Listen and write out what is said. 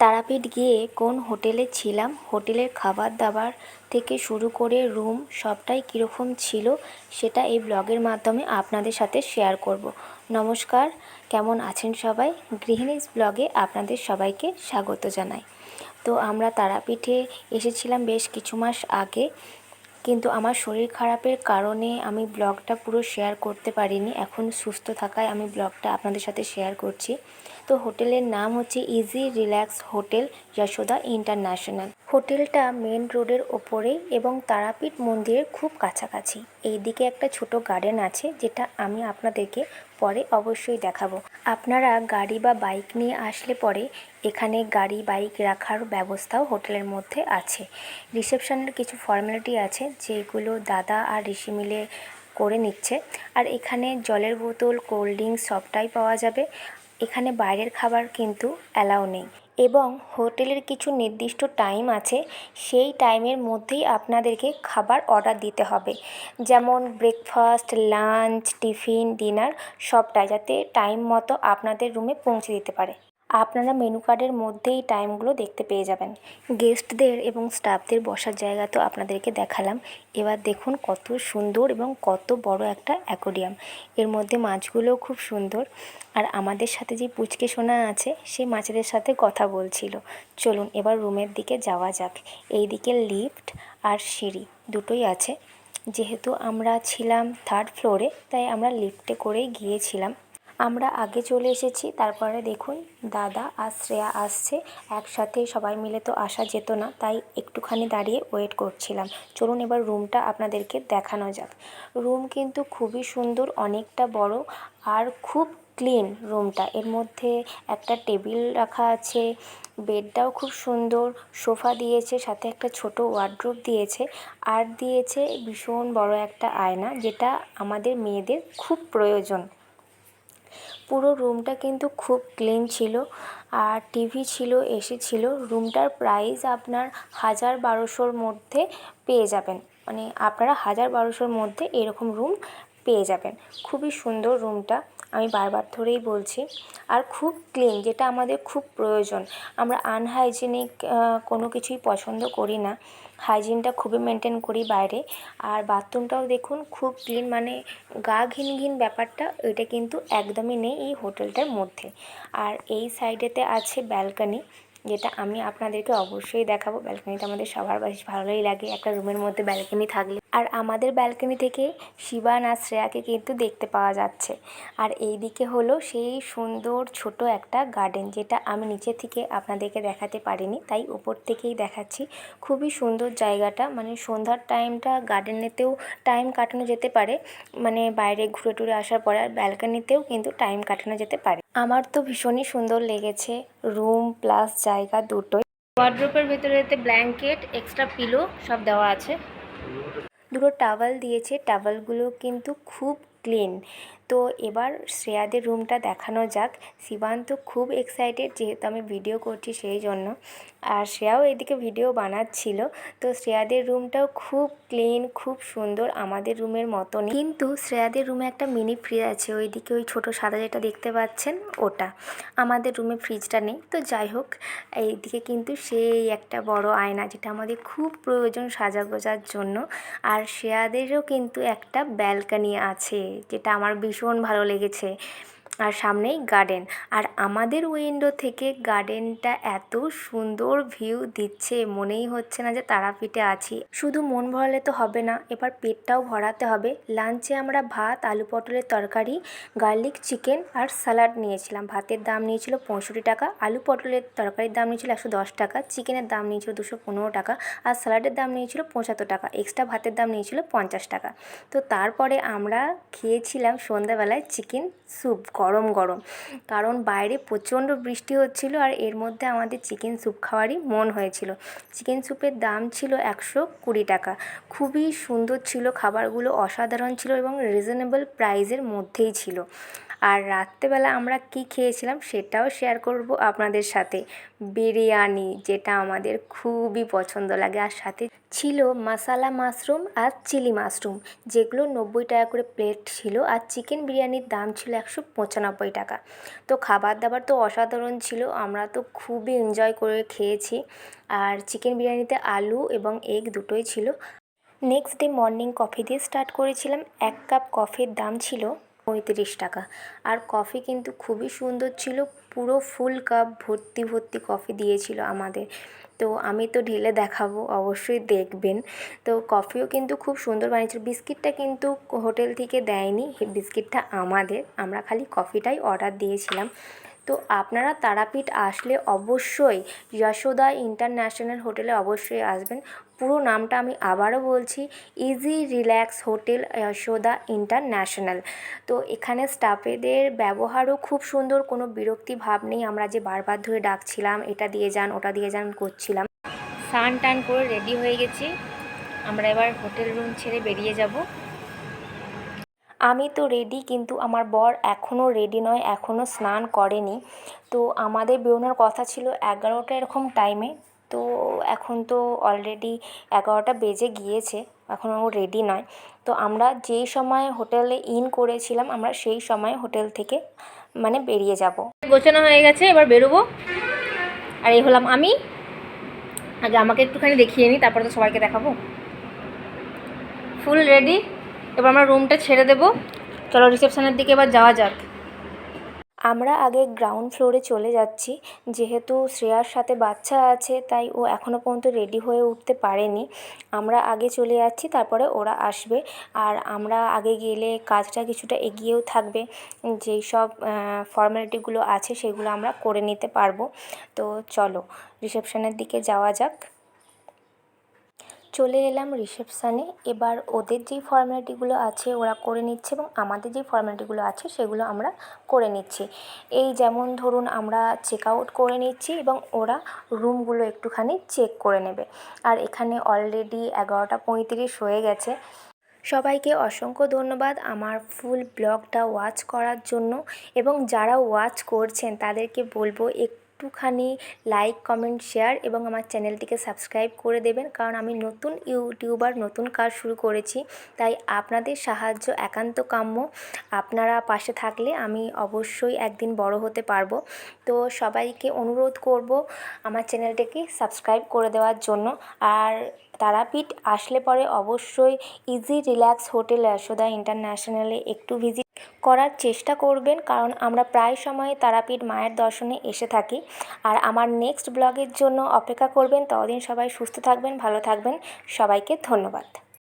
তারাপীঠ গিয়ে কোন হোটেলে ছিলাম? হোটেলের খাবার দাবার থেকে শুরু করে রুম সবটাই কীরকম ছিল সেটা এই ব্লগের মাধ্যমে আপনাদের সাথে শেয়ার করব। নমস্কার, কেমন আছেন সবাই? গৃহিণীজ ব্লগে আপনাদের সবাইকে স্বাগত জানাই। তো আমরা তারাপীঠে এসেছিলাম বেশ কিছু মাস আগে, কিন্তু আমার শরীর খারাপের কারণে আমি ব্লগটা পুরো শেয়ার করতে পারিনি। এখন সুস্থ থাকায় আমি ব্লগটা আপনাদের সাথে শেয়ার করছি। তো হোটেলের নাম হচ্ছে easy relax hotel Jashoda international হোটেলটা মেন রোডের ওপরে এবং তারাপীঠ মন্দিরের খুব কাছাকাছি। এইদিকে একটা ছোট গার্ডেন আছে, যেটা আমি আপনাদেরকে পরে অবশ্যই দেখাবো। আপনারা গাড়ি বা বাইক নিয়ে আসলে পরে এখানে গাড়ি বাইক রাখার ব্যবস্থাও হোটেলের মধ্যে আছে। রিসেপশনের কিছু ফর্মালিটি আছে, যেগুলো দাদা আর ঋষি মিলে করে নিচ্ছে। আর এখানে জলের বোতল কোল্ড ড্রিঙ্কস সবটাই পাওয়া যাবে। এখানে বাইরের খাবার কিন্তু অ্যালাউ নেই। এবং হোটেলের কিছু নির্দিষ্ট টাইম আছে, সেই টাইমের মধ্যেই আপনাদেরকে খাবার অর্ডার দিতে হবে। যেমন ব্রেকফাস্ট, লাঞ্চ, টিফিন, ডিনার সবটাই, যাতে টাইম মতো আপনাদের রুমে পৌঁছে দিতে পারে। আপনারা মেনু কার্ডের মধ্যেই টাইমগুলো দেখতে পেয়ে যাবেন। গেস্টদের এবং স্টাফদের বসার জায়গা তো আপনাদেরকে দেখালাম। এবার দেখুন কত সুন্দর এবং কত বড় একটা অ্যাকোরিয়াম এর মধ্যে মাছগুলোও খুব সুন্দর। আর আমাদের সাথে যে পুচকে সোনা আছে, সে মাছেদের সাথে কথা বলছিল। চলুন এবার রুমের দিকে যাওয়া যাক। এই দিকে লিফট আর সিঁড়ি দুটোই আছে। যেহেতু আমরা ছিলাম থার্ড ফ্লোরে তাই আমরা লিফটে করেই গিয়েছিলাম। আমরা আগে চলে এসেছি, তারপরে দেখুন দাদা আর শ্রেয়া আসছে। একসাথে সবাই মিলে তো আসা যেত না, তাই একটুখানি দাঁড়িয়ে ওয়েট করছিলাম। চলুন এবার রুমটা আপনাদেরকে দেখানো যাক। রুম কিন্তু খুবই সুন্দর, অনেকটা বড় আর খুব ক্লিন রুমটা এর মধ্যে একটা টেবিল রাখা আছে বেডটাও খুব সুন্দর, সোফা দিয়েছে, সাথে একটা ছোট ওয়ার্ড্রোব দিয়েছে আর দিয়েছে ভীষণ বড় একটা আয়না, যেটা আমাদের মেয়েদের খুব প্রয়োজন। পুরো রুমটা কিন্তু খুব ক্লিন ছিল আর টিভি ছিল, এসি ছিল। রুমটার প্রাইস আপনার হাজার বারোশোর মধ্যে পেয়ে যাবেন। মানে আপনারা হাজার বারোশোর মধ্যে এরকম রুম পেয়ে যাবেন। খুবই সুন্দর রুমটা। আমি বারবার ধরেই বলছি, আর খুব ক্লিন যেটা আমাদের খুব প্রয়োজন। আমরা আনহাইজেনিক কোনো কিছুই পছন্দ করি না। হাইজিনটা খুবই মেনটেন করি বাইরে। আর বাথরুমটাও দেখুন, খুব ক্লিন মানে গা ঘিন ঘিন ব্যাপারটা ওইটা কিন্তু একদমই নেই এই হোটেলটার মধ্যে। আর এই সাইডেতে আছে ব্যালকানি যেটা আমি আপনাদেরকে অবশ্যই দেখাবো। ব্যালকানিটা আমাদের সবার বেশ ভালোই লাগে। একটা রুমের মধ্যে ব্যালকানি থাকলে। আর আমাদের ব্যালকনি থেকে শিবান আর শ্রেয়াকে কিন্তু দেখতে পাওয়া যাচ্ছে। আর এই দিকে হলো সেই সুন্দর ছোট একটা গার্ডেন যেটা আমি নিচে থেকে আপনাদেরকে দেখাতে পারিনি, তাই উপর থেকেই দেখাচ্ছি। খুবই সুন্দর জায়গাটা মানে সন্ধ্যার টাইমটা গার্ডেনেতেও টাইম কাটানো যেতে পারে মানে বাইরে ঘুরে টুরে আসার পরে আর ব্যালকানিতেও কিন্তু টাইম কাটানো যেতে পারে। আমার তো ভীষণই সুন্দর লেগেছে রুম প্লাস জায়গা দুটোই। ওয়ার্ড্রোপের ভেতরে ব্ল্যাঙ্কেট এক্সট্রা পিলো সব দেওয়া আছে। দুটো টাওয়াল দিয়েছে। টাওয়ালগুলো কিন্তু খুব ক্লিন তো এবার শ্রেয়াদের রুমটা দেখানো যাক। শিবান তো খুব এক্সাইটেড যেহেতু আমি ভিডিও করছি সেই জন্য। আর শ্রেয়াও এদিকে ভিডিও বানাচ্ছিল। তো শ্রেয়াদের রুমটাও খুব ক্লিন খুব সুন্দর আমাদের রুমের মতনই। কিন্তু শ্রেয়াদের রুমে একটা মিনি ফ্রিজ আছে, ওইদিকে ওই ছোটো সাদা যেটা দেখতে পাচ্ছেন, ওটা। আমাদের রুমে ফ্রিজটা নেই। তো যাই হোক, এইদিকে কিন্তু সেই একটা বড় আয়না যেটা আমাদের খুব প্রয়োজন সাজা গোজার জন্য। আর শ্রেয়াদেরও কিন্তু একটা ব্যালকানি আছে, যেটা আমার ভীষণ ভালো লেগেছে। আর সামনেই গার্ডেন আর আমাদের উইন্ডো থেকে গার্ডেনটা এত সুন্দর ভিউ দিচ্ছে, মনেই হচ্ছে না যে তারাপীঠে আছি। শুধু মন ভরালে তো হবে না, এবার পেটটাও ভরাতে হবে। লাঞ্চে আমরা ভাত, আলু পটলের তরকারি গার্লিক চিকেন আর স্যালাড নিয়েছিলাম। ভাতের দাম নিয়েছিল পঁয়ষট্টি টাকা, আলু পটলের তরকারির দাম নিয়েছিল একশো দশ টাকা চিকেনের দাম নিয়েছিল দুশো পনেরো টাকা আর স্যালাডের দাম নিয়েছিল পঁচাত্তর টাকা। এক্সট্রা ভাতের দাম নিয়েছিল পঞ্চাশ টাকা। তো তারপরে আমরা খেয়েছিলাম সন্ধ্যাবেলায় চিকেন স্যুপ গরম গরম। কারণ বাইরে প্রচণ্ড বৃষ্টি হচ্ছিল আর এর মধ্যে আমাদের চিকেন স্যুপ খাওয়ারই মন হয়েছিল। চিকেন স্যুপের দাম ছিল একশো কুড়ি টাকা। খুবই সুন্দর ছিল, খাবারগুলো অসাধারণ ছিল এবং রিজনেবল প্রাইজের মধ্যেই ছিল। আর রাত্রেবেলা আমরা কী খেয়েছিলাম সেটাও শেয়ার করব আপনাদের সাথে। বিরিয়ানি, যেটা আমাদের খুবই পছন্দ লাগে। আর সাথে ছিল মাসালা মাশরুম আর চিলি মাশরুম যেগুলো নব্বই টাকা করে প্লেট ছিল আর চিকেন বিরিয়ানির দাম ছিল একশো পঁচানব্বই টাকা। তো খাবার দাবার তো অসাধারণ ছিল, আমরা তো খুবই এনজয় করে খেয়েছি। আর চিকেন বিরিয়ানিতে আলু এবং এগ দুটোই ছিল। নেক্সট ডে মর্নিং কফি দিয়ে স্টার্ট করেছিলাম। এক কাপ কফির দাম ছিল পঁয়ত্রিশ টাকা। আর কফি কিন্তু খুবই সুন্দর ছিল, পুরো ফুল কাপ ভর্তি ভর্তি কফি দিয়েছিল আমাদের। তো আমি তো ঢেলে দেখাবো, অবশ্যই দেখবেন। তো কফিও কিন্তু খুব সুন্দর বানিয়েছিল। বিস্কিটটা কিন্তু হোটেল থেকে দেয়নি, বিস্কিটটা আমাদের। আমরা খালি কফিটাই অর্ডার দিয়েছিলাম। তো আপনারা তারাপীঠ আসলে অবশ্যই যশোদা ইন্টারন্যাশনাল হোটেলে অবশ্যই আসবেন। পুরো নামটা আমি আবারও বলছি easy relax hotel Jashoda international তো এখানে স্টাফেদের ব্যবহারও খুব সুন্দর, কোনো বিরক্তি ভাব নেই। আমরা যে বারবার ধরে ডাকছিলাম, এটা দিয়ে যান, ওটা দিয়ে যান করছিলাম। স্নান টান করে রেডি হয়ে গেছি। আমরা এবার হোটেল রুম ছেড়ে বেরিয়ে যাব। আমি তো রেডি কিন্তু আমার বর এখনও রেডি নয় এখনও স্নান করেনি। তো আমাদের বেরোনোর কথা ছিল এগারোটা এরকম টাইমে তো এখন তো অলরেডি এগারোটা বেজে গিয়েছে এখনও ও রেডি নয়। তো আমরা যেই সময় হোটেলে ইন করেছিলাম, আমরা সেই সময় হোটেল থেকে মানে বেরিয়ে যাব। গোছানো হয়ে গেছে, এবার বেরোবো। আর এই হলাম আমি। আগে আমাকে একটুখানি দেখিয়ে নিই তারপরে তো সবাইকে দেখাবো। ফুল রেডি এবার আমরা রুমটা ছেড়ে দেবো। চলো রিসেপশনের দিকে এবার যাওয়া যাক। আমরা আগে গ্রাউন্ড ফ্লোরে চলে যাচ্ছি। যেহেতু শ্রেয়ার সাথে বাচ্চা আছে, তাই ও এখনও পর্যন্ত রেডি হয়ে উঠতে পারেনি। আমরা আগে চলে যাচ্ছি, তারপরে ওরা আসবে। আর আমরা আগে গেলে কাজটা কিছুটা এগিয়েও থাকবে। যেই সব ফর্মালিটিগুলো আছে, সেগুলো আমরা করে নিতে পারব। তো চলো রিসেপশনের দিকে যাওয়া যাক। চলে এলাম রিসেপশানে। এবার ওদের যেই ফর্মালিটিগুলো আছে ওরা করে নিচ্ছে এবং আমাদের যেই ফর্মালিটিগুলো আছে সেগুলো আমরা করে নিচ্ছি। এই যেমন ধরুন আমরা চেক আউট করে নিচ্ছি এবং ওরা রুমগুলো একটুখানি চেক করে নেবে। আর এখানে অলরেডি এগারোটা পঁয়ত্রিশ হয়ে গেছে। সবাইকে অসংখ্য ধন্যবাদ আমার ফুল ব্লগটা ওয়াচ করার জন্য এবং যারা ওয়াচ করছেন তাদেরকে বলব একটুখানি লাইক কমেন্ট শেয়ার এবং আমার চ্যানেলটিকে সাবস্ক্রাইব করে দেবেন। কারণ আমি নতুন ইউটিউবার, নতুন কাজ শুরু করেছি, তাই আপনাদের সাহায্য একান্ত কাম্য। আপনারা পাশে থাকলে আমি অবশ্যই একদিন বড় হতে পারব। তো সবাইকে অনুরোধ করব আমার চ্যানেলটাকে সাবস্ক্রাইব করে দেওয়ার জন্য। আর তারাপীঠ আসলে পরে অবশ্যই ইজি রিল্যাক্স হোটেল যশোদা ইন্টারন্যাশনালে একটু ভিজিট করার চেষ্টা করবেন, কারণ আমরা প্রায় সময় তারাপীঠ মায়ের দর্শনে এসে থাকি। আর আমার নেক্সট ব্লগের জন্য অপেক্ষা করবেন। ততদিন সবাই সুস্থ থাকবেন, ভালো থাকবেন। সবাইকে ধন্যবাদ।